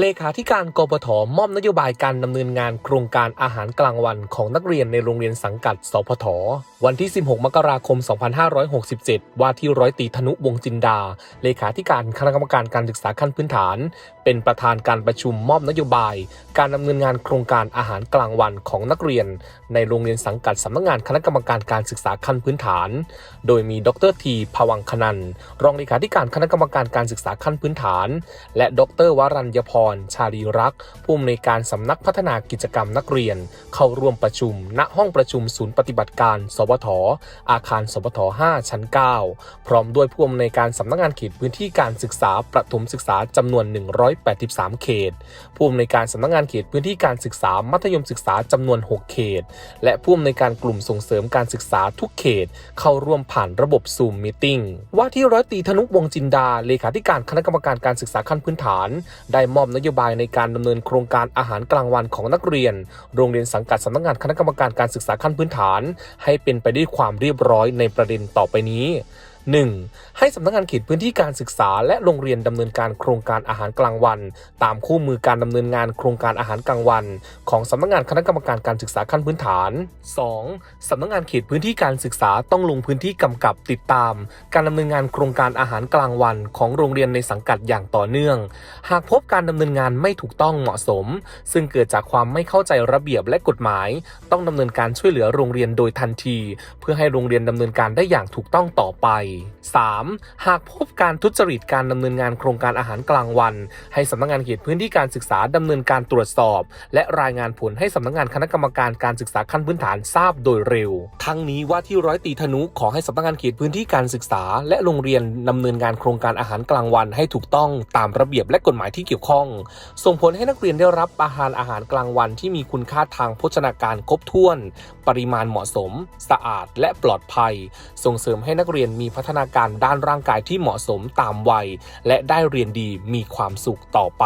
เลขาธิการกปทมอบนโยบายการดำเนินงานโครงการอาหารกลางวันของนักเรียนในโรงเรียนสังกัด สพท วันที่ 16 มกราคม 2567 ว่าที่ร้อยตีธนุวงจินดา เลขาธิการคณะกรรมการการศึกษาขั้นพื้นฐาน เป็นประธานการประชุมมอบนโยบาย การดำเนินงานโครงการอาหารกลางวันของนักเรียน ในโรงเรียนสังกัดสำนักงานคณะกรรมการการศึกษาขั้นพื้นฐาน โดยมีดรทีภวังคนันท์รองเลขาธิการคณะกรรมการการศึกษาขั้นพื้นฐาน และดรวรัญญพรร ชาลีรัก ผู้อำนวยการสำนักพัฒนากิจกรรมนักเรียน เข้าร่วมประชุม ณห้องประชุมศูนย์ปฏิบัติการ สวท อาคารสวท 5 ชั้น 9 พร้อมด้วยผู้อำนวยการสำนักงานเขตพื้นที่การศึกษาประถมศึกษาจำนวน 183 เขต ผู้อำนวยการสำนักงานเขตพื้นที่การศึกษามัธยมศึกษาจำนวน 6 เขต และผู้อำนวยการกลุ่มส่งเสริมการศึกษาทุกเขต เข้าร่วมผ่านระบบซูมมิ팅ว่าที่ร้อยตีธนุวงจินดาเลขาธิการคณะกรรมการการศึกษาขั้นพื้นฐาน ได้มอบนโยบายในการดำเนินโครงการอาหารกลางวันของนักเรียน โรงเรียนสังกัดสำนักงานคณะกรรมการการศึกษาขั้นพื้นฐาน ให้เป็นไปด้วยความเรียบร้อยในประเด็นต่อไปนี้ 1. ให้สำนักงานเขตพื้นที่การศึกษา และโรงเรียนดำเนินการโครงการอาหารกลางวัน ตามคู่มือการดำเนินงานโครงการอาหารกลางวัน ของสำนักงานคณะกรรมการการศึกษาขั้นพื้นฐาน 2. สำนักงานเขตพื้นที่การศึกษาต้องลงพื้นที่กำกับติดตาม การดำเนินงานโครงการอาหารกลางวัน ของโรงเรียนในสังกัดอย่างต่อเนื่อง หากพบการดำเนินงานไม่ถูกต้องเหมาะสม ซึ่งเกิดจากความไม่เข้าใจระเบียบและกฎหมาย ต้องดำเนินการช่วยเหลือโรงเรียนโดยทันที เพื่อให้โรงเรียนดำเนินการได้อย่างถูกต้องต่อไป 3. หากพบการทุจริตการดำเนินงานโครงการอาหารกลางวัน ให้สำนักงานเขตพื้นที่การศึกษาดำเนินการตรวจสอบ และรายงานผลให้สำนักงานคณะกรรมการการศึกษาขั้นพื้นฐานทราบโดยเร็ว ทั้งนี้ว่าที่ร้อยตีธนุขอให้สำนักงานเขตพื้นที่การศึกษา และโรงเรียนดำเนินงานโครงการอาหารกลางวัน ให้ถูกต้องตามระเบียบและกฎหมายที่เกี่ยวข้อง ส่งผลให้นักเรียนได้รับอาหารอาหารกลางวันที่มีคุณค่าทางโภชนาการครบถ้วน ปริมาณเหมาะสม สะอาดและปลอดภัย ส่งเสริมให้นักเรียนมีพัฒนาการด้านร่างกายที่เหมาะสมตามวัย และได้เรียนดีมีความสุขต่อไป